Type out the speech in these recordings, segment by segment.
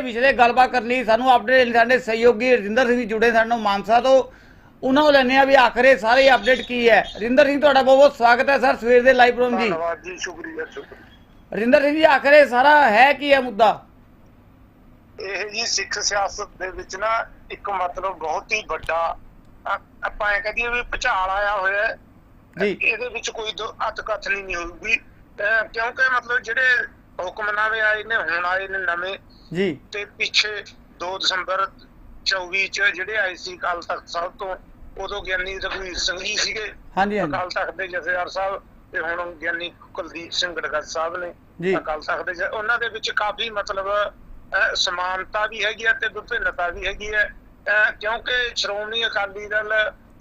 ਵਿਸ਼ੇ ਗੱਲਬਾਤ ਕਰਨ ਲਈ ਸਾਨੂੰ ਅਪਡੇਟ ਸਾਡੇ ਸਹਿਯੋਗੀ ਰਜਿੰਦਰ ਸਿੰਘ ਜੀ ਜੁੜੇ ਸਾਨੂੰ ਮਾਨਸਾ ਤੋਂ। ਉਹਨਾਂ ਨੂੰ ਲੈਣੇ ਆ ਵੀ ਆਖਰੇ ਸਾਰੇ ਅਪਡੇਟ ਕੀ ਹੈ। ਰਜਿੰਦਰ ਸਿੰਘ ਤੁਹਾਡਾ ਬਹੁਤ ਬਹੁਤ ਸਵਾਗਤ ਹੈ ਸਰ ਸਵੇਰ ਦੇ ਲਾਈਵ ਪ੍ਰੋਗਰਾਮ ਜੀ। ਧੰਨਵਾਦ ਜੀ ਸ਼ੁਕਰੀਆ ਸ਼ੁਕਰੀਆ। ਰਜਿੰਦਰ ਸਿੰਘ ਜੀ ਆਖਰੇ ਸਾਰਾ ਹੈ ਕੀ ਹੈ ਮੁੱਦਾ? ਇਹ ਜੀ ਸਿੱਖ ਸਿਆਸਤ ਦੇ ਵਿੱਚ ਨਾ ਇੱਕ ਮਤਲਬ ਬਹੁਤ ਹੀ ਵੱਡਾ ਆਪਾਂ ਇਹ ਕਹਦੀਏ ਵੀ ਭੁਚਾਲ ਆਇਆ ਹੋਇਆ ਜੀ। ਇਹਦੇ ਵਿੱਚ ਕੋਈ ਦੋ ਅੱਤ ਕਥਨੀ ਨਹੀਂ ਹੋਊਗੀ ਕਿਉਂਕਿ ਮਤਲਬ ਜਿਹੜੇ ਹੁਕਮਨਾਮੇ ਆਏ ਨੇ ਹੁਣ ਆਏ ਨੇ ਨਵੇਂ। ਜੀ। ਤੇ ਪਿੱਛੇ 2 ਦਸੰਬਰ 24 ਚ ਜਿਹੜੇ ਆਏ ਸੀ ਕਾਲ ਤਖਤ ਸਾਹਿਬ ਤੋਂ ਉਦੋਂ ਗਿਆਨੀ ਰਘਵੀਰ ਸਿੰਘ ਜੀ ਸੀਗੇ। ਹਾਂਜੀ ਹਾਂਜੀ। ਅਕਾਲ ਤਖਤ ਦੇ ਜਥੇਦਾਰ ਸਾਹਿਬ ਤੇ ਹੁਣ ਗਿਆਨੀ ਕੁਲਦੀਪ ਸਿੰਘ ਗੜਗੜ ਸਾਹਿਬ ਜੀ। ਨੇ ਅਕਾਲ ਤਖਤ ਦੇ ਉਹਨਾਂ ਦੇ ਵਿੱਚ ਕਾਫੀ ਮਤਲਬ ਸਮਾਨਤਾ ਵੀ ਹੈਗੀ ਹੈ ਤੇ ਵਿਭਿੰਨਤਾ ਵੀ ਹੈਗੀ ਹੈ ਕਿਉਂਕਿ ਸ਼੍ਰੋਮਣੀ ਅਕਾਲੀ ਦਲ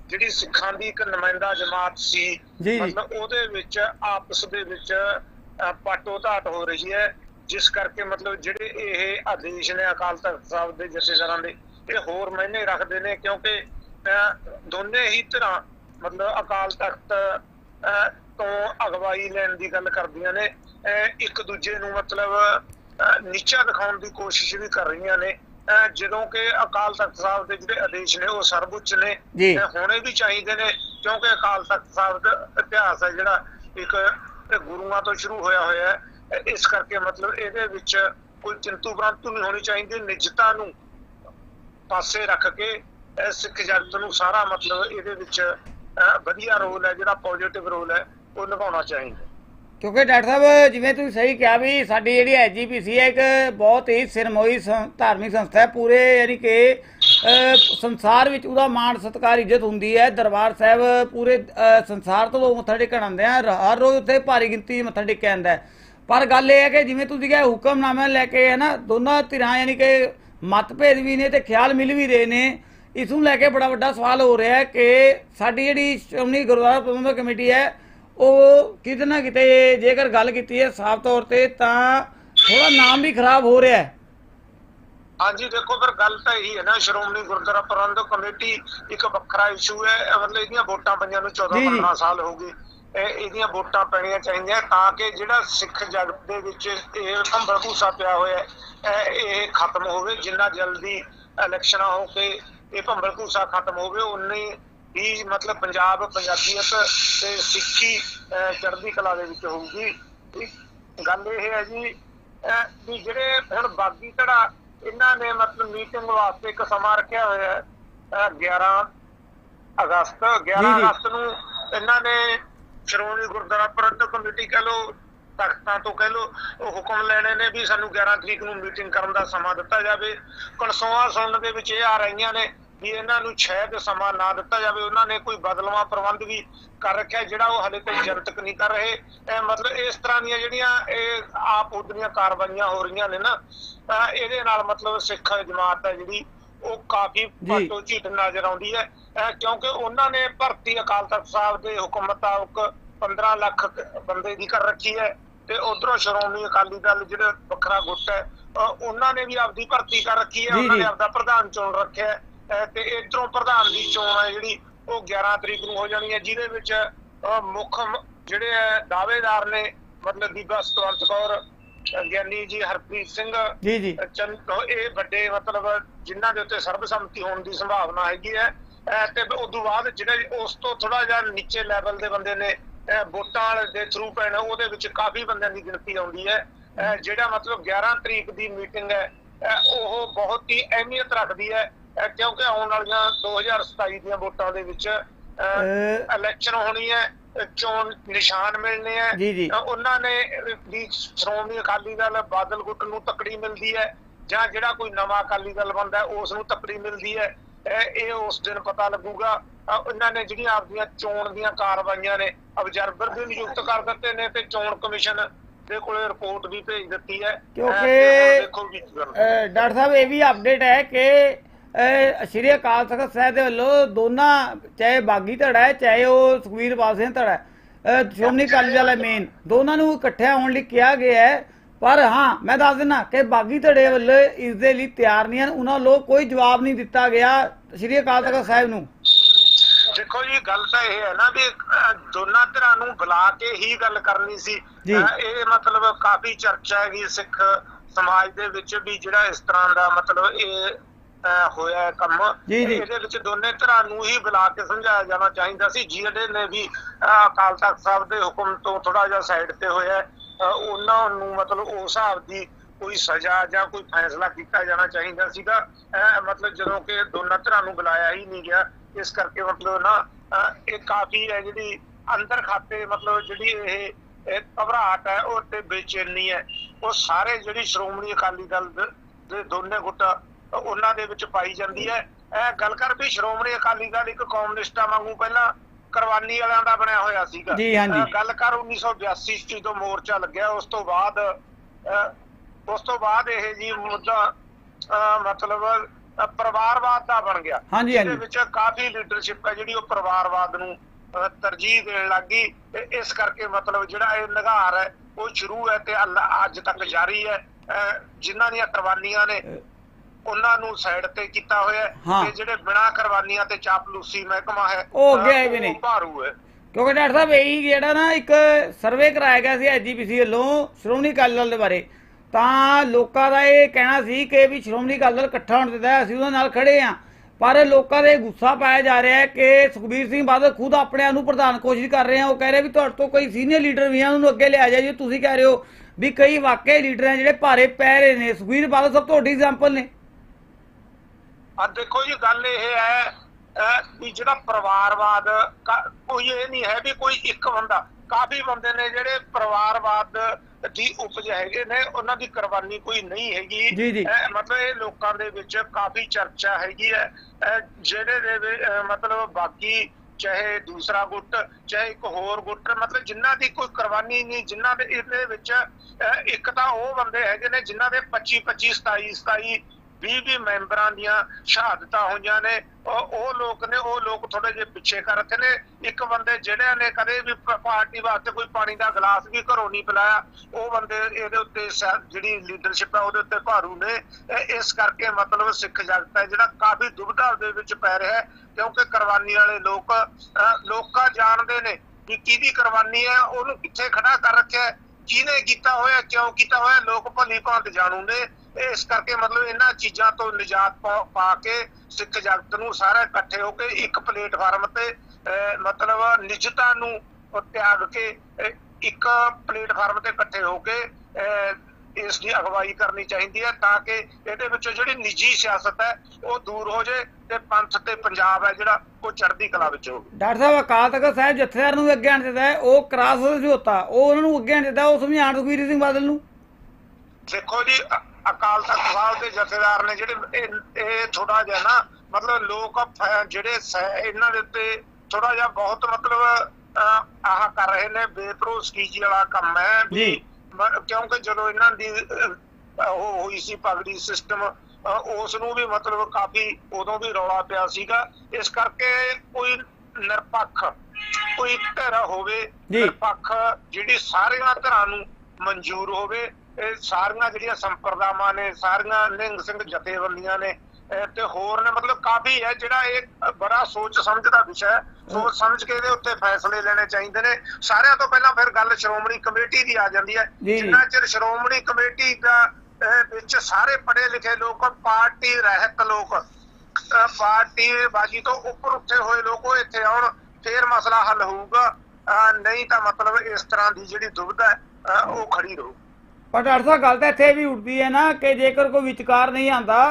ਜਿਹੜੀ ਸਿੱਖਾਂ ਦੀ ਇੱਕ ਨੁਮਾਇੰਦਾ ਜਮਾਤ ਸੀ। ਮਤਲਬ ਉਹਦੇ ਵਿੱਚ ਆਪਸ ਦੇ ਵਿੱਚ ਪਾਟੋ ਧਾਟ ਹੋ ਰਹੀ ਹੈ ਜਿਸ ਕਰਕੇ ਮਤਲਬ ਜਿਹੜੇ ਇਹ ਆਦੇਸ਼ ਨੇ ਅਕਾਲ ਤਖਤ ਸਾਹਿਬ ਦੇ ਜਥੇਦਾਰਾਂ ਦੇ ਇਹ ਹੋਰ ਮਾਇਨੇ ਰੱਖਦੇ ਨੇ ਕਿਉਂਕਿ ਦੋਨੇ ਹੀ ਤਰ੍ਹਾਂ ਮਤਲਬ ਅਕਾਲ ਤਖਤ ਤੋਂ ਅਗਵਾਈ ਲੈਣ ਦੀ ਗੱਲ ਕਰਦੀਆਂ ਨੇ ਇੱਕ ਦੂਜੇ ਨੂੰ ਮਤਲਬ ਨੀਚਾ ਦਿਖਾਉਣ ਦੀ ਕੋਸ਼ਿਸ਼ ਵੀ ਕਰ ਰਹੀਆਂ ਨੇ ਜਦੋਂ ਕਿ ਅਕਾਲ ਤਖਤ ਸਾਹਿਬ ਦੇ ਜਿਹੜੇ ਆਦੇਸ਼ ਨੇ ਉਹ ਸਰਵਉੱਚ ਨੇ ਹੋਣੇ ਵੀ ਚਾਹੀਦੇ ਨੇ ਕਿਉਂਕਿ ਅਕਾਲ ਤਖਤ ਸਾਹਿਬ ਦਾ ਇਤਿਹਾਸ ਹੈ ਜਿਹੜਾ ਇੱਕ ਇਹ ਗੁਰੂਆਂ ਤੋਂ ਸ਼ੁਰੂ ਹੋਇਆ ਹੋਇਆ ਹੈ। ਇਸ ਕਰਕੇ ਮਤਲਬ ਇਹਦੇ ਵਿੱਚ ਕੋਈ ਚਿੰਤੂ ਪ੍ਰੰਤੂ ਨਹੀਂ ਹੋਣੀ ਚਾਹੀਦੀ, ਨਿਜਤਾ ਨੂੰ ਪਾਸੇ ਰੱਖ ਕੇ ਸਿੱਖ ਜਗਤ ਨੂੰ ਸਾਰਾ ਮਤਲਬ ਇਹਦੇ ਵਿੱਚ ਵਧੀਆ ਰੋਲ ਹੈ, ਜਿਹੜਾ ਪੋਜ਼ਿਟਿਵ ਰੋਲ ਹੈ, ਉਹ ਨਿਭਾਉਣਾ ਚਾਹੀਦਾ। ਕਿਉਂਕਿ ਡਾਕਟਰ ਸਾਹਿਬ, ਜਿਵੇਂ ਤੁਸੀਂ ਸਹੀ ਕਿਹਾ ਵੀ ਸਾਡੀ ਜਿਹੜੀ ਐਜੀਪੀਸੀ ਹੈ, ਇੱਕ ਬਹੁਤ ਹੀ ਸਿਰਮੋਈ ਧਾਰਮਿਕ ਸੰਸਥਾ ਹੈ, ਪੂਰੇ ਯਾਨੀ ਕਿ ਸੰਸਾਰ ਵਿੱਚ ਉਹਦਾ ਮਾਣ ਸਤਿਕਾਰ ਇੱਜ਼ਤ ਹੁੰਦੀ ਹੈ। ਦਰਬਾਰ ਸਾਹਿਬ ਪੂਰੇ ਸੰਸਾਰ ਤੋਂ ਲੋਕ ਮੱਥਾ ਟੇਕਣ ਆਉਂਦੇ ਆ। ਹਰ ਰੋਜ਼ ਉੱਥੇ ਭਾਰੀ ਗਿਣਤੀ ਮੱਥਾ ਟੇਕਿਆ ਜਾਂਦਾ ਪਰ ਗੱਲ ਇਹ ਹੈ ਕਿ ਜਿਵੇਂ ਤੁਸੀਂ ਕਿਹਾ, ਹੁਕਮਨਾਮਾ ਲੈ ਕੇ ਹੈ ਨਾ, ਦੋਨਾਂ ਧਿਰਾਂ ਯਾਨੀ ਕਿ ਮਤਭੇਦ ਵੀ ਨੇ ਤੇ ਖਿਆਲ ਮਿਲ ਵੀ ਰਹੇ ਨੇ। ਇਸ ਨੂੰ ਲੈ ਕੇ ਬੜਾ ਵੱਡਾ ਸਵਾਲ ਹੋ ਰਿਹਾ ਹੈ ਕਿ ਸਾਡੀ ਜਿਹੜੀ ਸ਼੍ਰੋਮਣੀ ਗੁਰਦੁਆਰਾ ਪ੍ਰਬੰਧਕ ਕਮੇਟੀ ਹੈ, ਉਹ ਕਿਤੇ ਨਾ ਕਿਤੇ ਜੇਕਰ ਗੱਲ ਕੀਤੀ ਹੈ ਸਾਫ਼ ਤੌਰ ਤੇ ਤਾਂ ਥੋੜਾ ਨਾਮ ਵੀ ਖਰਾਬ ਹੋ ਰਿਹਾ ਹੈ। ਹਾਂਜੀ ਦੇਖੋ ਪਰ ਗੱਲ ਤਾਂ ਇਹੀ ਹੈ ਨਾ ਸ਼੍ਰੋਮਣੀ ਗੁਰਦੁਆਰਾ ਪ੍ਰਬੰਧਕ ਕਮੇਟੀ ਇੱਕ ਵੱਖਰਾ ਇਸ਼ੂ ਹੈ। ਮਤਲਬ ਇਹਦੀਆਂ ਵੋਟਾਂ ਪਈਆਂ ਨੂੰ 14 ਜੀ, ਜੀ। 15 ਸਾਲ ਹੋ ਗਏ। ਇਹ ਇਹਦੀਆਂ ਵੋਟਾਂ ਪੈਣੀਆਂ ਚਾਹੀਦੀਆਂ ਤਾਂ ਕਿ ਜਿਹੜਾ ਸਿੱਖ ਜਗਤ ਦੇ ਵਿੱਚ ਇਹ ਭੰਬਲ ਭੂਸਾ ਪਿਆ ਹੋਇਆ ਹੈ ਇਹ ਖਤਮ ਹੋਵੇ। ਜਿੰਨਾ ਜਲਦੀ ਇਲੈਕਸ਼ਨਾਂ ਹੋ ਕੇ ਇਹ ਭੰਬਲ ਭੂਸਾ ਖਤਮ ਹੋਵੇ ਉਨੀ ਹੀ ਮਤਲਬ ਪੰਜਾਬ ਪੰਜਾਬੀਅਤ ਤੇ ਸਿੱਖੀ ਚੜ੍ਹਦੀ ਕਲਾ ਦੇ ਵਿੱਚ ਹੋਊਗੀ। ਗੱਲ ਇਹ ਹੈ ਜੀ ਵੀ ਜਿਹੜੇ ਹੁਣ ਬਾਗੀ ਧੜਾ ਇਹਨਾਂ ਨੇ ਮਤਲਬ ਮੀਟਿੰਗ ਵਾਸਤੇ ਇੱਕ ਸਮਾਂ ਰੱਖਿਆ ਹੋਇਆ ਹੈ ਅਹ, 11 ਅਗਸਤ 11 ਜੀ, ਜੀ। ਅਗਸਤ ਨੂੰ ਇਹਨਾਂ ਨੇ ਸ਼੍ਰੋਮਣੀ ਗੁਰਦੁਆਰਾ ਪ੍ਰਬੰਧਕ ਕਮੇਟੀ ਕਹ ਲੋ ਤਖਤਾਂ ਤੋਂ ਕਹ ਲੋ ਉਹ ਹੁਕਮ ਲੈਣੇ ਨੇ ਵੀ ਸਾਨੂੰ 11 ਤਰੀਕ ਨੂੰ ਮੀਟਿੰਗ ਕਰਨ ਦਾ ਸਮਾਂ ਦਿੱਤਾ ਜਾਵੇ ਕਨਸੋਆ ਸੁਣਨ ਦੇ ਵਿੱਚ ਇਹ ਆ ਰਹੀਆਂ ਨੇ ਵੀ ਇਹਨਾਂ ਨੂੰ ਸ਼ਾਇਦ ਸਮਾਂ ਨਾ ਦਿੱਤਾ ਜਾਵੇ ਉਹਨਾਂ ਨੇ ਕੋਈ ਬਦਲਵਾਂ ਪ੍ਰਬੰਧ ਵੀ ਕਰ ਰੱਖਿਆ ਜਿਹੜਾ ਉਹ ਹਲੇ ਤੱਕ ਜਨਤਕ ਨਹੀਂ ਕਰ ਰਹੇ। ਇਹ ਮਤਲਬ ਇਸ ਤਰ੍ਹਾਂ ਦੀਆਂ ਜਿਹੜੀਆਂ ਇਹ ਆਪ ਉਦਰੀਆਂ ਕਾਰਵਾਈਆਂ ਹੋ ਰਹੀਆਂ ਨੇ ਨਾ ਤਾਂ ਇਹਦੇ ਨਾਲ ਮਤਲਬ ਸਿੱਖ ਜਮਾਤ ਹੈ ਜਿਹੜੀ ਉਹ ਕਾਫੀ ਪਾਟੋ ਝੀਟ ਨਜ਼ਰ ਆਉਂਦੀ ਹੈ। ਕਿਉਂਕਿ ਉਹਨਾਂ ਨੇ ਭਰਤੀ ਅਕਾਲ ਤਖਤ ਸਾਹਿਬ ਦੇ ਹੁਕਮ ਮੁਤਾਬਕ 15 ਲੱਖ ਬੰਦੇ ਦੀ ਕਰ ਰੱਖੀ ਹੈ ਤੇ ਉਧਰੋਂ ਸ਼੍ਰੋਮਣੀ ਅਕਾਲੀ ਦਲ ਜਿਹੜਾ ਵੱਖਰਾ ਗੁੱਟ ਹੈ ਉਹਨਾਂ ਨੇ ਵੀ ਆਪਦੀ ਭਰਤੀ ਕਰ ਰੱਖੀ ਹੈ ਉਹਨਾਂ ਨੇ। ਆਪਦਾ ਪ੍ਰਧਾਨ ਚੁਣ ਰੱਖਿਆ ਤੇ ਇਧਰੋਂ ਪ੍ਰਧਾਨ ਦੀ ਚੋਣ ਹੈ ਜਿਹੜੀ ਉਹ 11 ਤਰੀਕ ਨੂੰ ਹੋ ਜਾਣੀ ਹੈ ਜਿਹਦੇ ਵਿੱਚ ਮੁੱਖ ਜਿਹੜੇ ਦਾਅਵੇਦਾਰ ਨੇ ਮਤਲਬ ਬੀਬਾ ਸਤਵੰਤ ਕੌਰ ਗਿਆਨੀ ਜੀ ਹਰਪ੍ਰੀਤ ਸਿੰਘ ਜੀ ਜੀ। ਚੰਦ ਇਹ ਵੱਡੇ ਮਤਲਬ ਜਿਨ੍ਹਾਂ ਦੇ ਉੱਤੇ ਸਰਬਸੰਮਤੀ ਹੋਣ ਦੀ ਸੰਭਾਵਨਾ ਹੈਗੀ ਹੈ ਤੇ ਉਸ ਤੋਂ ਬਾਅਦ ਜਿਹੜੇ ਉਸ ਤੋਂ ਥੋੜਾ ਜਿਹਾ ਨੀਚੇ ਲੈਵਲ ਦੇ ਬੰਦੇ ਨੇ ਵੋਟਾਂ ਵਾਲੇ ਦੇ ਥਰੂ ਪੈਣ ਉਹਦੇ ਵਿੱਚ ਕਾਫੀ ਬੰਦਿਆਂ ਦੀ ਗਿਣਤੀ ਆਉਂਦੀ ਹੈ ਜਿਹੜਾ ਮਤਲਬ 11 ਤਰੀਕ ਦੀ ਮੀਟਿੰਗ ਹੈ ਉਹ ਬਹੁਤ ਹੀ ਅਹਿਮੀਅਤ ਰੱਖਦੀ ਹੈ ਕਿਉਂਕਿ ਆਉਣ ਵਾਲੀਆਂ 2027 ਦੀਆਂ ਵੋਟਾਂ ਦੇ ਵਿੱਚ ਇਲੈਕਸ਼ਨ ਹੋਣੀ ਹੈ ਚੋਣ ਨਿਸ਼ਾਨ ਮਿਲਨੇ ਆ ਉਹਨਾਂ ਨੇ ਵੀ ਸ਼੍ਰੋਮਣੀ ਅਕਾਲੀ ਦਲ ਬਾਦਲ ਗੁੱਟ ਨੂੰ ਤਕੜੀ ਮਿਲਦੀ ਹੈ ਜਾਂ ਜਿਹੜਾ ਕੋਈ ਨਵਾਂ ਅਕਾਲੀ ਦਲ ਬੰਦਾ ਉਸ ਨੂੰ ਤਕੜੀ ਮਿਲਦੀ ਹੈ। ਇਹ ਉਸ ਦਿਨ ਪਤਾ ਲੱਗੂਗਾ। ਉਹਨਾਂ ਨੇ ਜਿਹੜੀਆਂ ਆਪਦੀਆਂ ਚੋਣ ਦੀਆਂ ਕਾਰਵਾਈਆਂ ਨੇ ਅਬਜ਼ਰਵਰ ਵੀ ਨਿਯੁਕਤ ਕਰ ਦਿੱਤੇ ਨੇ ਤੇ ਚੋਣ ਕਮਿਸ਼ਨ ਦੇ ਕੋਲੇ ਰਿਪੋਰਟ ਵੀ ਭੇਜ ਦਿੱਤੀ ਹੈ। ਕਿਉਂਕਿ- ਡਾਕਟਰ ਸਾਹਿਬ ਇਹ ਵੀ ਅਪਡੇਟ ਹੈ ਕਿ ਸ਼੍ਰੀ ਅਕਾਲ ਤਖਤ ਸਾਹਿਬ ਦੇ ਵੱਲੋਂ ਦੋਨਾਂ ਚਾਹੇ ਬਾਗੀ ਧੜਾ ਹੈ ਚਾਹੇ ਉਹ ਸੁਖਵੀਰ ਬਾਲ ਸਿੰਘ ਧੜਾ ਹੈ ਸ਼੍ਰੋਮਣੀ ਅਕਾਲੀ ਦਲ ਹੈ ਮੇਨ ਦੋਨਾਂ ਨੂੰ ਇਕੱਠਿਆਂ ਹੋਣ ਲਈ ਕਿਹਾ ਗਿਆ ਹੈ ਪਰ ਹਾਂ ਮੈਂ ਦੱਸ ਦਿੰਦਾ ਕਿ ਬਾਗੀ ਧੜੇ ਵੱਲੋਂ ਇਸ ਦੇ ਲਈ ਤਿਆਰ ਨਹੀਂ ਹਨ ਉਹਨਾਂ ਵੱਲੋਂ ਕੋਈ ਜਵਾਬ ਨਹੀਂ ਦਿੱਤਾ ਗਿਆ ਸ਼੍ਰੀ ਅਕਾਲ ਤਖਤ ਸਾਹਿਬ ਨੂੰ। ਦੇਖੋ ਜੀ ਗੱਲ ਤਾਂ ਇਹ ਹੈ ਨਾ ਵੀ ਦੋਨਾਂ ਧਿਰਾਂ ਨੂੰ ਬੁਲਾ ਕੇ ਹੀ ਗੱਲ ਕਰਨੀ ਸੀ। ਇਹ ਮਤਲਬ ਕਾਫੀ ਚਰਚਾ ਹੈਗੀ ਸਿੱਖ ਸਮਾਜ ਦੇ ਵਿੱਚ ਵੀ ਜਿਹੜਾ ਇਸ ਤਰ੍ਹਾਂ ਦਾ ਮਤਲਬ ਇਹ ਹੋਇਆ ਕੰਮ। ਜੀ, ਜੀ। ਇਹਦੇ ਵਿੱਚ ਦੋਨੇ ਧਿਰਾਂ ਨੂੰ ਹੀ ਬੁਲਾ ਕੇ ਸਮਝਾਇਆ ਜਾਣਾ ਚਾਹੀਦਾ ਸੀ। ਜਿਹੜੇ ਨੇ ਵੀ ਅਕਾਲ ਤਖਤ ਸਾਹਿਬ ਦੇ ਹੁਕਮ ਤੋਂ ਥੋੜਾ ਜਿਹਾ ਸਾਈਡ ਤੇ ਹੋਇਆ ਉਹਨਾਂ ਨੂੰ ਮਤਲਬ ਉਸ ਹਿਸਾਬ ਦੀ ਕੋਈ ਸਜ਼ਾ ਜਾਂ ਕੋਈ ਫੈਸਲਾ ਕੀਤਾ ਜਾਣਾ ਚਾਹੀਦਾ ਸੀਗਾ। ਮਤਲਬ ਜਦੋਂ ਕਿ ਦੋਨਾਂ ਧਿਰਾਂ ਨੂੰ ਬੁਲਾਇਆ ਹੀ ਨਹੀਂ ਗਿਆ ਇਸ ਕਰਕੇ ਮਤਲਬ ਨਾ ਇਹ ਕਾਫੀ ਹੈ ਜਿਹੜੀ ਅੰਦਰ ਖਾਤੇ ਮਤਲਬ ਜਿਹੜੀ ਇਹ ਘਬਰਾਹਟ ਹੈ ਉਹ ਤੇ ਬੇਚੈਨੀ ਹੈ। ਉਹ ਸਾਰੇ ਜਿਹੜੀ ਸ਼੍ਰੋਮਣੀ ਅਕਾਲੀ ਦਲ ਦੇ ਦੋਨੇ ਗੁੱਟ ਉਹਨਾਂ ਦੇ ਵਿੱਚ ਪਾਈ ਜਾਂਦੀ ਹੈ। ਇਹ ਗੱਲ ਕਰ ਵੀ ਸ਼੍ਰੋਮਣੀ ਅਕਾਲੀ ਦਲ ਇੱਕ ਕਮਿਊਨਿਸਟਾਂ ਵਾਂਗੂ ਪਹਿਲਾਂ ਕਰਵਾਨੀ ਵਾਲਿਆਂ ਦਾ ਬਣਿਆ ਹੋਇਆ ਸੀਗਾ। ਜੀ, ਹਾਂਜੀ। ਗੱਲ ਕਰ 1982 ਚ ਜਦੋਂ ਮੋਰਚਾ ਲੱਗਿਆ। ਉਸ ਤੋਂ ਬਾਅਦ ਉਸ ਤੋਂ ਬਾਅਦ ਇਹ ਜੀ ਮੁੱਦਾ ਮਤਲਬ ਪਰਿਵਾਰਵਾਦ ਦਾ ਬਣ ਗਿਆ। ਹਾਂਜੀ, ਇਹਦੇ ਹਾਂਜੀ। ਵਿੱਚ ਕਾਫੀ ਲੀਡਰਸ਼ਿਪ ਹੈ ਜਿਹੜੀ ਉਹ ਪਰਿਵਾਰਵਾਦ ਨੂੰ ਤਰਜੀਹ ਦੇਣ ਲੱਗੀ ਤੇ ਇਸ ਕਰਕੇ ਮਤਲਬ ਜਿਹੜਾ ਇਹ ਨਿਗਾਰ ਹੈ ਉਹ ਸ਼ੁਰੂ ਹੈ ਤੇ ਅੱਜ ਤੱਕ ਜਾਰੀ ਹੈ। ਜਿਨ੍ਹਾਂ ਦੀਆਂ ਕੁਰਬਾਨੀਆਂ ਨੇ ਉਹਨਾਂ ਨੂੰ ਸਾਈਡ ਤੇ ਕੀਤਾ ਹੋਇਆ ਹੈ ਹਾਂ। ਤੇ ਜਿਹੜੇ ਬਿਨਾਂ ਕੁਰਬਾਨੀਆਂ ਤੇ ਚਾਪਲੂਸੀ ਮਹਿਕਮਾ ਹੈ ਉਹ ਅੱਗੇ ਆਏ ਵੀ ਨਹੀਂ। ਭਾਰੂ ਹੈ। ਕਿਉਂਕਿ ਡਾਕਟਰ ਸਾਹਿਬ ਇਹੀ ਜਿਹੜਾ ਨਾ ਇੱਕ ਸਰਵੇ ਕਰਾਇਆ ਗਿਆ ਸੀ ਐਜੀਪੀਸੀ ਵੱਲੋਂ ਸ਼੍ਰੋਮਣੀ ਅਕਾਲੀ ਦਲ ਦੇ ਬਾਰੇ। ਤਾਂ ਲੋਕਾਂ ਦਾ ਇਹ ਕਹਿਣਾ ਸੀ ਕਿ ਵੀ ਸ਼੍ਰੋਮਣੀ ਅਕਾਲੀ ਦਲ ਇਕੱਠਾ ਹੋਣ ਦਿੰਦਾ ਹੈ, ਅਸੀਂ ਉਹਦੇ ਨਾਲ ਖੜੇ ਆ ਪਰ ਲੋਕਾਂ ਦੇ ਗੁੱਸਾ ਪਾਇਆ ਜਾ ਰਿਹਾ ਹੈ ਕਿ ਸੁਖਬੀਰ ਸਿੰਘ ਬਾਦਲ ਖੁਦ ਆਪਣੇ ਆਪ ਨੂੰ ਪ੍ਰਧਾਨ ਕੋਸ਼ਿਸ਼ ਕਰ ਰਹੇ ਆ। ਉਹ ਕਹਿ ਰਹੇ ਵੀ ਤੁਹਾਡੇ ਤੋਂ ਕੋਈ ਸੀਨੀਅਰ ਲੀਡਰ ਵੀ ਆ ਉਹਨੂੰ ਅੱਗੇ ਲਿਆ ਜਾਏ ਜੀ ਤੁਸੀਂ ਕਹਿ ਰਹੇ ਹੋ ਵੀ ਕਈ ਵਾਕਈ ਲੀਡਰ ਆ ਜਿਹੜੇ ਭਾਰੇ ਪੈ ਰਹੇ ਨੇ। ਸੁਖਬੀਰ ਬਾਦਲ ਸਭ ਤੋਂ ਵੱਡੀ ਐਗਜ਼ਾਮਪਲ ਨੇ। ਆ ਦੇਖੋ ਜੀ ਗੱਲ ਇਹ ਹੈ ਵੀ ਜਿਹੜਾ ਪਰਿਵਾਰਵਾਦ ਕੋਈ ਇਹ ਨਹੀਂ ਹੈ ਵੀ ਕੋਈ ਇੱਕ ਬੰਦਾ ਕਾਫੀ ਬੰਦੇ ਨੇ ਜਿਹੜੇ ਪਰਿਵਾਰਵਾਦ ਦੀ ਉਪਜ ਹੈਗੇ ਨੇ ਉਹਨਾਂ ਦੀ ਕੁਰਬਾਨੀ ਕੋਈ ਨਹੀਂ ਹੈਗੀ। ਮਤਲਬ ਇਹ ਲੋਕਾਂ ਦੇ ਵਿੱਚ ਕਾਫੀ ਚਰਚਾ ਹੈਗੀ ਹੈ। ਜਿਹੜੇ ਦੇ ਮਤਲਬ ਬਾਕੀ ਚਾਹੇ ਦੂਸਰਾ ਗੁੱਟ ਚਾਹੇ ਇੱਕ ਹੋਰ ਗੁੱਟ ਮਤਲਬ ਜਿਨ੍ਹਾਂ ਦੀ ਕੋਈ ਕੁਰਬਾਨੀ ਨਹੀਂ ਜਿਨ੍ਹਾਂ ਦੇ ਇਹਦੇ ਵਿੱਚ ਇੱਕ ਤਾਂ ਉਹ ਬੰਦੇ ਹੈਗੇ ਨੇ ਜਿਨ੍ਹਾਂ ਦੇ 25 25 27 27 ਵੀਹ ਵੀਹ ਮੈਂਬਰਾਂ ਦੀਆਂ ਸ਼ਹਾਦਤਾਂ ਹੋਈਆਂ ਨੇ। ਉਹ ਉਹ ਲੋਕ ਨੇ ਉਹ ਲੋਕ ਥੋੜੇ ਜਿਹੇ ਪਿੱਛੇ ਕਰ ਰੱਖੇ ਨੇ। ਇੱਕ ਬੰਦੇ ਜਿਹੜਿਆਂ ਨੇ ਕਦੇ ਵੀ ਪਾਰਟੀ ਵਾਸਤੇ ਕੋਈ ਪਾਣੀ ਦਾ ਗਲਾਸ ਵੀ ਘਰੋਂ ਨਹੀਂ ਪਿਲਾਇਆ ਉਹ ਬੰਦੇ ਇਹਦੇ ਉੱਤੇ ਜਿਹੜੀ ਲੀਡਰਸ਼ਿਪ ਹੈ ਉਹਦੇ ਉੱਤੇ ਭਾਰੂ ਨੇ। ਇਸ ਕਰਕੇ ਮਤਲਬ ਸਿੱਖ ਜਗਤ ਹੈ ਜਿਹੜਾ ਕਾਫੀ ਦੁਬਧਾ ਦੇ ਵਿੱਚ ਪੈ ਰਿਹਾ ਹੈ ਕਿਉਂਕਿ ਕੁਰਬਾਨੀ ਵਾਲੇ ਲੋਕ ਅਹ, ਲੋਕਾਂ ਜਾਣਦੇ ਨੇ ਕਿ ਕਿਹਦੀ ਕੁਰਬਾਨੀ ਹੈ ਉਹਨੂੰ ਕਿੱਥੇ ਖੜਾ ਕਰ ਰੱਖਿਆ ਕਿਹਨੇ ਕੀਤਾ ਹੋਇਆ ਕਿਉਂ ਕੀਤਾ ਹੋਇਆ ਲੋਕ ਭਲੀ ਭਾਂਤ ਜਾਣੂ ਨੇ। ਇਸ ਕਰਕੇ ਮਤਲਬ ਇਹਨਾਂ ਚੀਜ਼ਾਂ ਤੋਂ ਨਿਜਾਤ ਪਾ- ਕੇ ਸਿੱਖ ਜਗਤ ਨੂੰ ਸਾਰੇ ਇਕੱਠੇ ਹੋ ਕੇ ਇੱਕ ਪਲੇਟਫਾਰਮ ਤੇ ਮਤਲਬ ਨਿਜਤਾ ਨੂੰ ਤਿਆਗ ਕੇ ਇੱਕ ਪਲੇਟਫਾਰਮ ਤੇ ਇਕੱਠੇ ਹੋ ਕੇ ਇਸ ਦੀ ਅਗਵਾਈ ਕਰਨੀ ਚਾਹੀਦੀ ਹੈ ਤਾਂ ਕਿ ਇਹਦੇ ਵਿੱਚੋਂ ਜਿਹੜੀ ਨਿੱਜੀ ਸਿਆਸਤ ਹੈ ਉਹ ਦੂਰ ਹੋ ਜਾਏ ਤੇ ਪੰਥ ਤੇ ਪੰਜਾਬ ਹੈ ਜਿਹੜਾ ਉਹ ਚੜ੍ਹਦੀ ਕਲਾ ਵਿੱਚ ਹੋਵੇ। ਡਾਕਟਰ ਸਾਹਿਬ ਅਕਾਲ ਤਖਤ ਸਾਹਿਬ ਜਥੇਦਾਰ ਨੂੰ ਅੱਗੇ ਆਣ ਦਿੰਦਾ ਉਹ ਕਰਾਸ ਸਮਝੌਤਾ ਉਹ ਉਹਨਾਂ ਨੂੰ ਅੱਗੇ ਆਣ ਦਿੰਦਾ ਉਹ ਸਮਝਾਣ ਸੁਖਬੀਰ ਸਿੰਘ ਬਾਦਲ ਨੂੰ? ਦੇਖੋ ਜੀ ਅਕਾਲ ਤਖਤ ਸਾਹਿਬ ਦੇ ਜਥੇਦਾਰ ਨੇ ਜਿਹੜੇ ਇਹ- ਥੋੜਾ ਜਿਹਾ ਨਾ ਮਤਲਬ ਲੋਕ ਜਿਹੜੇ ਇਹਨਾਂ ਦੇ ਉੱਤੇ ਥੋੜਾ ਜਿਹਾ ਬਹੁਤ ਮਤਲਬ ਆਹ ਕਰ ਰਹੇ ਨੇ ਬੇਭਰੋਸਗੀ ਜਿਹੀ ਵਾਲਾ ਕੰਮ ਹੈ ਜੀ। ਕਿਉਂਕਿ ਜਦੋਂ ਇਹਨਾਂ ਦੀ ਉਹ ਹੋਈ ਸੀ ਪਗੜੀ ਸਿਸਟਮ ਉਸ ਨੂੰ ਵੀ ਮਤਲਬ ਕਾਫੀ ਉਦੋਂ ਵੀ ਰੌਲਾ ਪਿਆ ਸੀਗਾ ਇਸ ਕਰਕੇ ਕੋਈ ਨਿਰਪੱਖ ਕੋਈ ਧਿਰ ਹੋਵੇ। ਨਿਰਪੱਖ ਜਿਹੜੀ ਸਾਰੀਆਂ ਧਿਰਾਂ ਨੂੰ ਮਨਜ਼ੂਰ ਹੋਵੇ ਇਹ ਸਾਰੀਆਂ ਜਿਹੜੀਆਂ ਸੰਪਰਦਾਵਾਂ ਨੇ ਸਾਰੀਆਂ ਨਿੰਗ ਸਿੰਘ ਜਥੇਬੰਦੀਆਂ ਨੇ ਤੇ ਹੋਰ ਨੇ ਮਤਲਬ ਕਾਫੀ ਹੈ ਜਿਹੜਾ ਇਹ ਬੜਾ ਸੋਚ ਸਮਝ ਦਾ ਵਿਸ਼ਾ ਹੈ। ਸੋਚ ਸਮਝ ਕੇ ਇਹਦੇ ਉੱਤੇ ਫੈਸਲੇ ਲੈਣੇ ਚਾਹੀਦੇ ਨੇ। ਸਾਰਿਆਂ ਤੋਂ ਪਹਿਲਾਂ ਫਿਰ ਗੱਲ ਸ਼੍ਰੋਮਣੀ ਕਮੇਟੀ ਦੀ ਆ ਜਾਂਦੀ ਹੈ। ਜਿੰਨਾ ਚਿਰ ਸ਼੍ਰੋਮਣੀ ਕਮੇਟੀ ਦਾ ਵਿੱਚ ਸਾਰੇ ਪੜ੍ਹੇ ਲਿਖੇ ਲੋਕ ਪਾਰਟੀ ਰਹਿਤ ਲੋਕ ਪਾਰਟੀ ਬਾਜੀ ਤੋਂ ਉੱਪਰ ਉੱਠੇ ਹੋਏ ਲੋਕ ਉਹ ਇੱਥੇ ਆਉਣ ਫੇਰ ਮਸਲਾ ਹੱਲ ਹੋਊਗਾ। ਨਹੀਂ ਤਾਂ ਮਤਲਬ ਇਸ ਤਰ੍ਹਾਂ ਦੀ ਜਿਹੜੀ ਦੁਬਿਧਾ ਉਹ ਖੜੀ ਰਹੂ। ਪਰ ਡਾਕਟਰ ਸਾਹਿਬ, ਗੱਲ ਤਾਂ ਇੱਥੇ ਵੀ ਉੱਠਦੀ ਹੈ ਨਾ ਕਿ ਜੇਕਰ ਕੋਈ ਵਿਚਕਾਰ ਨਹੀਂ ਆਂਦਾ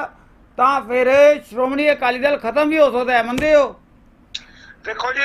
ਤਾਂ ਫਿਰ ਸ਼੍ਰੋਮਣੀ ਅਕਾਲੀ ਦਲ ਖਤਮ ਵੀ ਹੋ ਸਕਦਾ ਹੈ, ਮੰਨਦੇ ਹੋ ਦੇਖੋ ਜੀ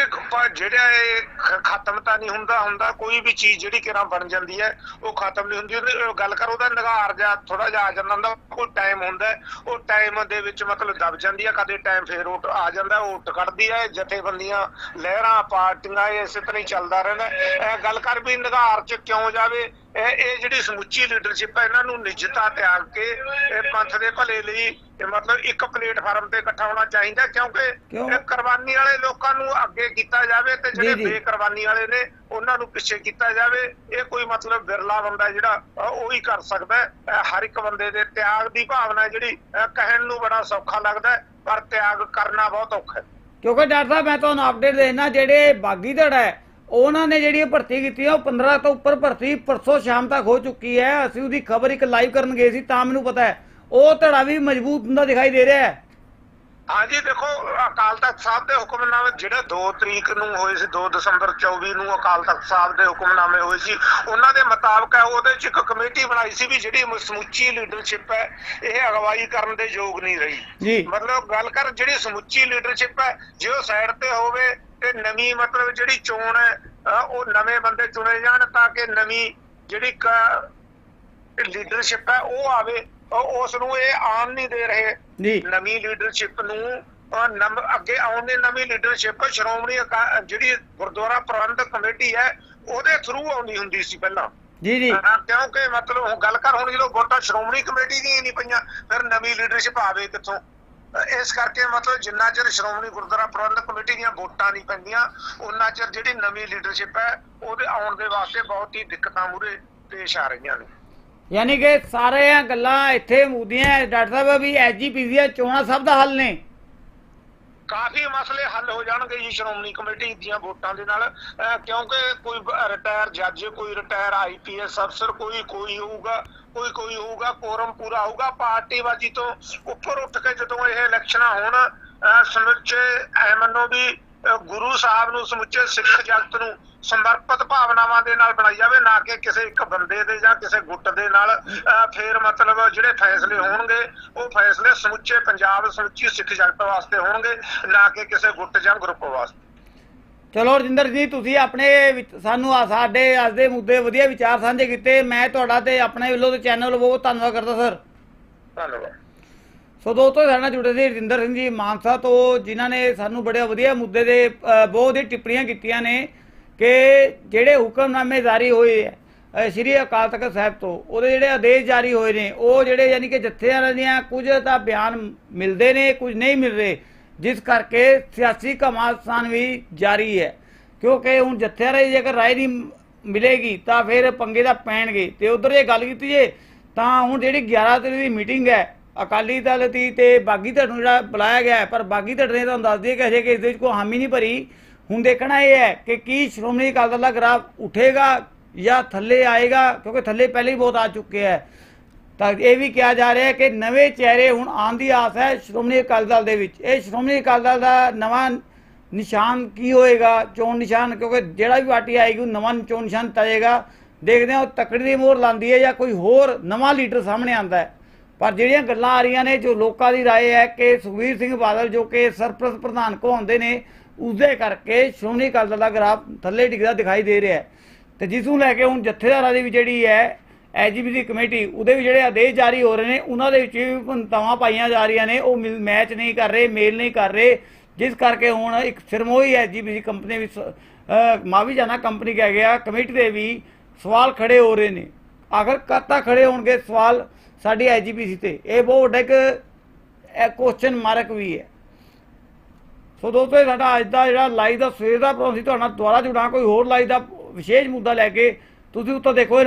ਜਿਹੜਾ ਇਹ ਖਤਮ ਤਾਂ ਨਹੀਂ ਹੁੰਦਾ ਹੁੰਦਾ ਕੋਈ ਵੀ ਚੀਜ਼ ਜਿਹੜੀ ਕਿਰਾਂ ਬਣ ਜਾਂਦੀ ਹੈ, ਉਹ ਖਤਮ ਨਹੀਂ ਹੁੰਦੀ ਗੱਲ ਕਰ, ਉਹਦਾ ਨਿਗਾਰ ਜਾਂ ਥੋੜਾ ਜਿਹਾ ਆ ਜਾਂਦਾ ਹੁੰਦਾ, ਕੋਈ ਟਾਈਮ ਹੁੰਦਾ ਉਹ ਟਾਈਮ ਦੇ ਵਿੱਚ ਮਤਲਬ ਦਬ ਜਾਂਦੀ ਹੈ, ਕਦੇ ਟਾਈਮ ਫੇਰ ਉੱਠ ਆ ਜਾਂਦਾ ਉਹ ਉੱਠ ਕੱਢਦੀ ਹੈ, ਜਥੇਬੰਦੀਆਂ, ਲਹਿਰਾਂ, ਪਾਰਟੀਆਂ, ਇਸੇ ਤਰ੍ਹਾਂ ਹੀ ਚੱਲਦਾ ਰਹਿੰਦਾ ਹੈ। ਗੱਲ ਕਰ ਵੀ ਨਿਗਾਰ 'ਚ ਕਿਉਂ ਜਾਵੇ ਇਹ ਇਹ ਜਿਹੜੀ ਸਮੁੱਚੀ ਲੀਡਰਸ਼ਿਪ ਹੈ ਇਹਨਾਂ ਨੂੰ ਨਿਜਤਾ ਤਿਆਗ ਕੇ ਇਹ ਪੰਥ ਦੇ ਭਲੇ ਲਈ ਇਹ ਮਤਲਬ ਇੱਕ ਪਲੇਟਫਾਰਮ ਤੇ ਇਕੱਠਾ ਹੋਣਾ ਚਾਹੀਦਾ ਕਿਉਂਕਿ ਕੁਰਬਾਨੀ ਵਾਲੇ ਲੋਕਾਂ ਨੂੰ ਅੱਗੇ ਕੀਤਾ ਜਾਵੇ ਤੇ ਜਿਹੜੇ। ਬੇਕੁਰਬਾਨੀ ਵਾਲੇ ਨੇ ਉਹਨਾਂ ਨੂੰ ਪਿੱਛੇ ਕੀਤਾ ਜਾਵੇ। ਇਹ ਕੋਈ ਮਤਲਬ ਬਿਰਲਾ ਬੰਦਾ ਜਿਹੜਾ ਉਹ ਹੀ ਕਰ ਸਕਦਾ ਹਰ ਇੱਕ ਬੰਦੇ ਦੇ ਤਿਆਗ ਦੀ ਭਾਵਨਾ ਜਿਹੜੀ ਕਹਿਣ ਨੂੰ ਬੜਾ ਸੌਖਾ ਲੱਗਦਾ ਪਰ ਤਿਆਗ ਕਰਨਾ ਬਹੁਤ ਔਖਾ ਹੈ। ਕਿਉਂਕਿ ਡਾਕਟਰ ਸਾਹਿਬ ਮੈਂ ਤੁਹਾਨੂੰ ਅਪਡੇਟ ਦੇਣਾ ਜਿਹੜੇ ਬਾਗੀ ਧੜਾ ਹੈ ਉਹਨਾਂ ਨੇ ਜਿਹੜੀ ਭਰਤੀ ਕੀਤੀ ਹੈ ਉਹ 15 ਤੋਂ ਉੱਪਰ ਭਰਤੀ ਪਰਸੋਂ ਸ਼ਾਮ ਤੱਕ ਹੋ ਚੁੱਕੀ ਹੈ। ਅਸੀਂ ਉਹਦੀ ਖਬਰ ਇੱਕ ਲਾਈਵ ਕਰਨ ਗਏ ਸੀ ਤਾਂ ਮੈਨੂੰ ਪਤਾ ਹੈ। ਉਹ ਧੜਾ ਵੀ ਮਜ਼ਬੂਤ ਹੁੰਦਾ ਦਿਖਾਈ ਦੇ ਰਿਹਾ ਹੈ। ਹਾਂਜੀ ਦੇਖੋ ਅਕਾਲ ਤਖਤ ਸਾਹਿਬ ਦੇ ਹੁਕਮਨਾਮੇ ਜਿਹੜੇ 2 ਤਰੀਕ ਨੂੰ ਹੋਏ ਸੀ 2 ਦਸੰਬਰ 24 ਨੂੰ ਅਕਾਲ ਤਖਤ ਸਾਹਿਬ ਦੇ ਹੁਕਮਨਾਮੇ ਹੋਏ ਸੀ ਉਹਨਾਂ ਦੇ ਮੁਤਾਬਕ ਹੈ ਉਹਦੇ ਚ ਇੱਕ ਕਮੇਟੀ ਬਣਾਈ ਸੀ ਵੀ ਜਿਹੜੀ ਸਮੁੱਚੀ ਲੀਡਰਸ਼ਿਪ ਹੈ ਇਹ ਅਗਵਾਈ ਕਰਨ ਦੇ ਯੋਗ ਨਹੀਂ ਰਹੀ। ਜੀ। ਮਤਲਬ ਗੱਲ ਕਰ ਜਿਹੜੀ ਸਮੁੱਚੀ ਲੀਡਰਸ਼ਿਪ ਹੈ ਜੇ ਉਹ ਸਾਈਡ ਤੇ ਹੋਵੇ ਤੇ ਨਵੀਂ ਮਤਲਬ ਜਿਹੜੀ ਚੋਣ ਹੈ ਉਹ ਨਵੇਂ ਬੰਦੇ ਚੁਣੇ ਜਾਣ ਤਾਂ ਕਿ ਨਵੀਂ ਜਿਹੜੀ ਲੀਡਰਸ਼ਿਪ ਹੈ ਉਹ ਆਵੇ। ਉਸ ਨੂੰ ਇਹ ਆਉਣ ਨਹੀਂ ਦੇ ਰਹੇ। ਨਵੀਂ ਲੀਡਰਸ਼ਿਪ ਨੂੰ ਅੱਗੇ ਆਉਣ ਦੀ ਨਵੀਂ ਲੀਡਰਸ਼ਿਪ ਸ਼੍ਰੋਮਣੀ ਜਿਹੜੀ ਗੁਰਦੁਆਰਾ ਪ੍ਰਬੰਧਕ ਕਮੇਟੀ ਹੈ ਉਹਦੇ ਥਰੂ ਆਉਂਦੀ ਹੁੰਦੀ ਸੀ ਪਹਿਲਾਂ। ਜੀ ਜੀ। ਕਿਉਂਕਿ ਮਤਲਬ ਹੁਣ ਗੱਲ ਕਰ ਹੁਣ ਜਦੋਂ ਵੋਟਾਂ ਸ਼੍ਰੋਮਣੀ ਕਮੇਟੀ ਹੀ ਨਹੀਂ ਪਈਆਂ ਫਿਰ ਨਵੀਂ ਲੀਡਰਸ਼ਿਪ ਆਵੇ ਕਿੱਥੋਂ? ਇਸ ਕਰਕੇ ਮਤਲਬ ਜਿੰਨਾ ਚਿਰ ਸ਼੍ਰੋਮਣੀ ਗੁਰਦੁਆਰਾ ਪ੍ਰਬੰਧਕ ਕਮੇਟੀ ਦੀਆਂ ਵੋਟਾਂ ਨਹੀਂ ਪੈਂਦੀਆਂ ਉਹਨਾਂ ਚਿਰ ਜਿਹੜੀ ਨਵੀਂ ਲੀਡਰਸ਼ਿਪ ਹੈ, ਉਹਦੇ ਆਉਣ ਦੇ ਵਾਸਤੇ ਬਹੁਤ ਹੀ ਦਿੱਕਤਾਂ ਮੂਰੇ ਪੇਸ਼ ਆ ਰਹੀਆਂ ਨੇ। ਯਾਨੀ ਕਿ ਸਾਰੀਆਂ ਗੱਲਾਂ ਇੱਥੇ ਮੁੱਦੀਆਂ ਡਾਕਟਰ ਸਾਹਿਬ ਵੀ ਐਸਜੀਪੀਸੀ ਚੋਣਾਂ ਸਭ ਦਾ ਹੱਲ ਨੇ। ਕਾਫੀ ਮਸਲੇ ਹੱਲ ਹੋ ਜਾਣਗੇ ਜੀ ਸ਼੍ਰੋਮਣੀ ਕਮੇਟੀ ਦੀਆਂ ਵੋਟਾਂ ਦੇ ਨਾਲ। ਕਿਉਂਕਿ ਕੋਈ ਰਿਟਾਇਰ ਜੱਜ ਕੋਈ ਰਿਟਾਇਰ ਆਈਪੀਐਸ ਅਫਸਰ ਕੋਈ ਕੋਈ ਹੋਊਗਾ, ਕੋਈ ਕੋਈ ਹੋਊਗਾ ਕੋਰਮ ਪੂਰਾ ਹੋਊਗਾ। ਪਾਰਟੀਬਾਜ਼ੀ ਤੋਂ ਉੱਪਰ ਉੱਠ ਕੇ ਜਦੋਂ ਇਹ ਇਲੈਕਸ਼ਨਾਂ ਹੋਣ ਸਮੁੱਚੇ ਐ ਵੀ ਗੁਰੂ ਸਾਹਿਬ ਨੂੰ ਸਮੁੱਚੇ ਸਿੱਖ ਜਗਤ ਨੂੰ ਸਮਰਪਿਤ ਭਾਵਨਾਵਾਂ ਦੇ ਨਾਲ ਬਣਾਈ ਜਾਵੇ ਨਾ ਕਿ ਕਿਸੇ ਇੱਕ ਬੰਦੇ ਦੇ ਜਾਂ ਕਿਸੇ ਗੁੱਟ ਦੇ ਨਾਲ। ਫਿਰ ਮਤਲਬ ਜਿਹੜੇ ਫੈਸਲੇ ਹੋਣਗੇ ਉਹ ਫੈਸਲੇ ਸਮੁੱਚੇ ਪੰਜਾਬ ਸਮੁੱਚੀ ਸਿੱਖ ਜਗਤ ਵਾਸਤੇ ਹੋਣਗੇ ਨਾ ਕਿ ਕਿਸੇ ਗੁੱਟ ਜਾਂ ਗਰੁੱਪ ਵਾਸਤੇ। ਚਲੋ ਰਜਿੰਦਰ ਜੀ ਤੁਸੀਂ ਆਪਣੇ ਸਾਨੂੰ ਆ ਸਾਡੇ ਅੱਜ ਦੇ ਮੁੱਦੇ ਵਧੀਆ ਵਿਚਾਰ ਸਾਂਝੇ ਕੀਤੇ। ਮੈਂ ਤੁਹਾਡਾ ਤੇ ਆਪਣੇ ਵੱਲੋਂ ਤੇ ਚੈਨਲ ਬਹੁਤ ਧੰਨਵਾਦ ਕਰਦਾ ਸਰ। ਧੰਨਵਾਦ। ਸੋ ਦੋਸਤੋ ਸਾਡੇ ਨਾਲ ਜੁੜੇ ਸੀ ਰਜਿੰਦਰ ਸਿੰਘ ਜੀ, ਮਾਨਸਾ ਤੋਂ, ਜਿਨ੍ਹਾਂ ਨੇ ਸਾਨੂੰ ਬੜੇ ਵਧੀਆ ਮੁੱਦੇ ਦੇ ਬਹੁਤ ਹੀ ਟਿੱਪਣੀਆਂ ਕੀਤੀਆਂ ਨੇ ਕਿ ਜਿਹੜੇ ਹੁਕਮਨਾਮੇ ਜਾਰੀ ਹੋਏ ਹੈ ਸ਼੍ਰੀ ਅਕਾਲ ਤਖਤ ਸਾਹਿਬ ਤੋਂ, ਉਹਦੇ ਜਿਹੜੇ ਆਦੇਸ਼ ਜਾਰੀ ਹੋਏ ਨੇ, ਉਹ ਜਿਹੜੇ ਯਾਨੀ ਕਿ ਜਥੇਦਾਰਾਂ ਦੀਆਂ ਕੁਝ ਤਾਂ ਬਿਆਨ ਮਿਲਦੇ ਨੇ, ਕੁਝ ਨਹੀਂ ਮਿਲ ਰਹੇ ਜਿਸ ਕਰਕੇ ਸਿਆਸੀ ਘਮਾਸਾਨ ਵੀ ਜਾਰੀ ਹੈ। ਕਿਉਂਕਿ ਹੁਣ ਜਥੇਦਾਰਾਂ ਦੀ ਜੇਕਰ ਰਾਏ ਨਹੀਂ ਮਿਲੇਗੀ, ਤਾਂ ਫਿਰ ਪੰਗੇ ਦਾ ਪੈਣਗੇ। ਤੇ ਉਧਰ ਜੇ ਗੱਲ ਕੀਤੀ ਜੇ, ਤਾਂ ਹੁਣ ਜਿਹੜੀ 11 ਤਰੀਕ ਦੀ ਮੀਟਿੰਗ ਹੈ ਅਕਾਲੀ ਦਲ ਦੀ ਤੇ ਬਾਗੀ ਧੜ ਨੂੰ ਜਿਹੜਾ ਬੁਲਾਇਆ ਗਿਆ ਪਰ ਬਾਗੀ ਧੜ ਨੇ ਤੁਹਾਨੂੰ ਦੱਸ ਦਈਏ ਕਿ ਅਜੇ ਕਿ ਇਸ ਦੇ ਵਿੱਚ ਕੋਈ ਹਾਮੀ ਨਹੀਂ ਭਰੀ। ਹੁਣ ਦੇਖਣਾ ਇਹ ਹੈ ਕਿ ਕੀ ਸ਼੍ਰੋਮਣੀ ਅਕਾਲੀ ਦਲ ਦਾ ਗ੍ਰਾਫ ਉੱਠੇਗਾ ਜਾਂ ਥੱਲੇ ਆਏਗਾ, ਕਿਉਂਕਿ ਥੱਲੇ ਪਹਿਲੇ ਹੀ ਬਹੁਤ ਆ ਚੁੱਕੇ ਹੈ। ਤਾਂ ਇਹ ਵੀ ਕਿਹਾ ਜਾ ਰਿਹਾ ਹੈ ਕਿ ਨਵੇਂ ਚਿਹਰੇ ਹੁਣ ਆਉਣ ਦੀ ਆਸ ਹੈ ਸ਼੍ਰੋਮਣੀ ਅਕਾਲੀ ਦਲ ਦੇ ਵਿੱਚ। ਇਹ ਸ਼੍ਰੋਮਣੀ ਅਕਾਲੀ ਦਲ ਦਾ ਨਵਾਂ ਨਿਸ਼ਾਨ ਕੀ ਹੋਏਗਾ? ਚੋਣ ਨਿਸ਼ਾਨ, ਕਿਉਂਕਿ ਜਿਹੜਾ ਵੀ ਪਾਰਟੀ ਆਏਗੀ, ਉਹ ਨਵਾਂ ਚੋਣ ਨਿਸ਼ਾਨ ਤਾਏਗਾ। ਦੇਖਦੇ ਹਾਂ ਉਹ ਤਕੜੀ ਦੀ ਮੋਹਰ ਲਾਂਦੀ ਹੈ ਜਾਂ ਕੋਈ ਹੋਰ ਨਵਾਂ ਲੀਡਰ ਸਾਹਮਣੇ ਆਂਦਾ ਹੈ। ਪਰ ਜਿਹੜੀਆਂ ਗੱਲਾਂ ਆ ਰਹੀਆਂ ਨੇ ਜੋ ਲੋਕਾਂ ਦੀ رائے ਹੈ ਕਿ ਸੁਖਬੀਰ ਸਿੰਘ ਬਾਦਲ ਜੋ ਕਿ ਸਰਪ੍ਰਸਤ ਪ੍ਰਧਾਨ ਕਹਾਉਂਦੇ ਨੇ ਉਸਦੇ ਕਰਕੇ ਸ਼੍ਰੋਮਣੀ ਅਕਾਲੀ ਦਲ ਦਾ ਗ੍ਰਾਫ ਥੱਲੇ ਡਿੱਗਦਾ ਦਿਖਾਈ ਦੇ ਰਿਹਾ ਹੈ ਤੇ ਜਿਸ ਨੂੰ ਲੈ ਕੇ ਹੁਣ ਜਥੇਦਾਰਾਂ ਦੀ ਵੀ ਜਿਹੜੀ ਹੈ ਐਜੀਪੀ ਦੀ ਕਮੇਟੀ ਉਹਦੇ ਵੀ ਜਿਹੜੇ ਆਦੇਸ਼ ਜਾਰੀ ਹੋ ਰਹੇ ਨੇ ਉਹਨਾਂ ਦੇ ਵਿੱਚ ਵੀ ਭੰਤਾਵਾਂ ਪਾਈਆਂ ਜਾ ਰਹੀਆਂ ਨੇ ਉਹ ਮਿਲ- ਮੈਚ ਨਹੀਂ ਕਰ ਰਹੇ ਮੇਲ ਨਹੀਂ ਕਰ ਰਹੇ ਜਿਸ ਕਰਕੇ ਹੁਣ ਇੱਕ ਸਿਰਮੋਈ ਐਜੀਪੀ ਕੰਪਨੀ ਵੀ ਸ- ਅਹ ਮਾਵੀ ਜਾਨਾ ਕੰਪਨੀ ਕਹਿ ਗਿਆ ਕਮੇਟੀ ਦੇ ਵੀ ਸਵਾਲ ਖੜੇ ਹੋ ਰਹੇ ਨੇ ਆਖਰ ਕਰਤਾ ਖੜੇ ਹੋਣਗੇ ਸਵਾਲ ਸਾਡੀ ਐਜੀਪੀਸੀ ਤੇ। ਇਹ ਬਹੁਤ ਵੱਡਾ ਇੱਕ ਕੁਐਸਚਨ ਮਾਰਕ ਵੀ ਹੈ। ਸੋ ਦੋਸਤੋ, ਇਹ ਸਾਡਾ ਅੱਜ ਦਾ ਜਿਹੜਾ ਲਾਈਵ ਦਾ ਸਵੇਰ ਦਾ ਪ੍ਰੋਗਰਾਮ ਸੀ, ਤੁਹਾਡੇ ਨਾਲ ਦੁਬਾਰਾ ਜੁੜਾਂ ਕੋਈ ਹੋਰ ਲਾਈਵ ਦਾ ਵਿਸ਼ੇਸ਼ ਮੁੱਦਾ ਲੈ ਕੇ ਤੁਸੀਂ ਉੱਤੋਂ ਦੇਖੋ।